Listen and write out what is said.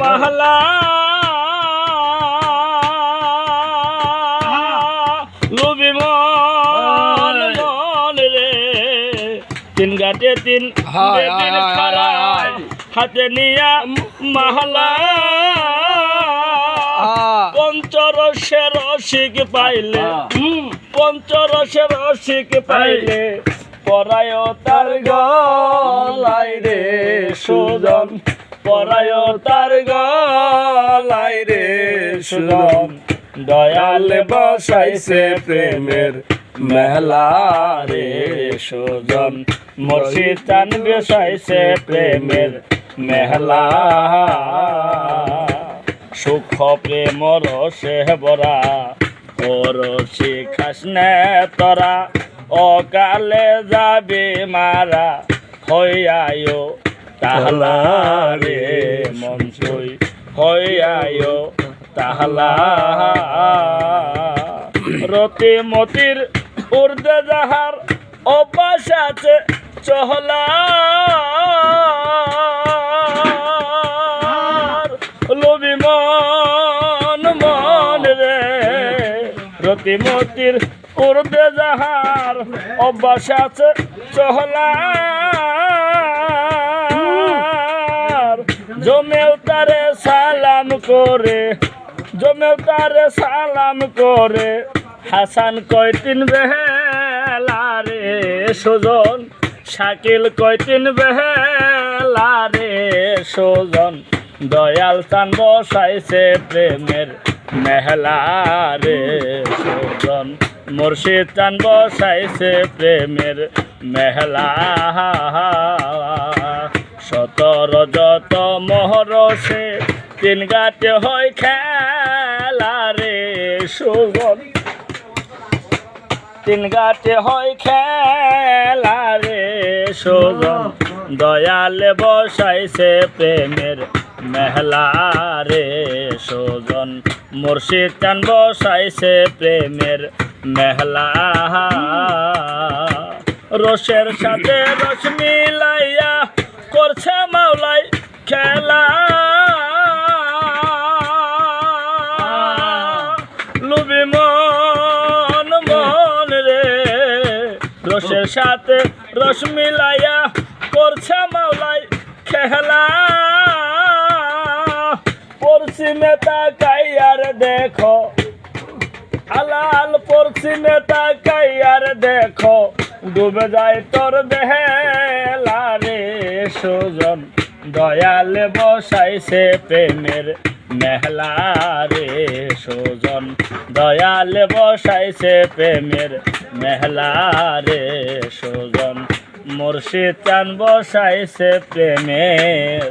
মহলা। লুবি মন মন রে। তিন গাটে তিন হায়, হায়, হায়, হায়, হায়। হাতে নিয়া মহলা। আহ, পঞ্চরসে রসিক পাইলে হুম, পঞ্চরসে রসিক পাইলে পরায় তার গলাই রে সুজন। পরায় তার গলাই রে সুজন দয়াল বসাইছে প্রেমের মেলা রে সুজন। মসজিদ চান বসাইছে প্রেমের মেহলা সুখ প্রেম রসে বরা ওর শিখাস নে তোরা। অকালে যাবে মারা, হইয়ায়ো তাহলা রে মঞ্চই হইয়ায়ো তাহলা। রতি মতির উর্দে যাহার অভ্যাস আছে, চহলা। লবি মন মন রে। রতিমতির উর্দে যাহার অভ্যাস আছে, চহলা। জমেও তারে সালাম করে জমেও তারে সালাম করে। হাসান কয়, তিন বেহেলা রে সুজন। শাকিল কয়, তিন বেহেলা রে সুজন। দয়াল চান বসাইছে প্রেমের মেহলা রে সুজন। মুর্শিদ চান বসাইছে প্রেমের মেহলা। সতর মহরসে তিন গাতে হয় খেলা রে সুজন তিন গাতে হয় খেলা রে সুজন দয়ালে বসাইছে প্রেমের মেহলা রে সুজন মুর্শিদ চান বসাইছে প্রেমের মেহলা রসের সাথে রস রসের সাথে রস মিলাইয়া করছে মাওলাই খেলা। পশ্চিমে তাকাইয়ার দেখো। আলাল পশ্চিমে তাকাইয়ার দেখো। ডুবে যায় তোর বেহেলা রে সুজন। দয়ালে বসাইছে প্রেমের মেহলা রে সুজন। দয়ালে বসাইছে প্রেমের মেহলা সোজন মুর্শিদ চান বসাইছে প্রেমের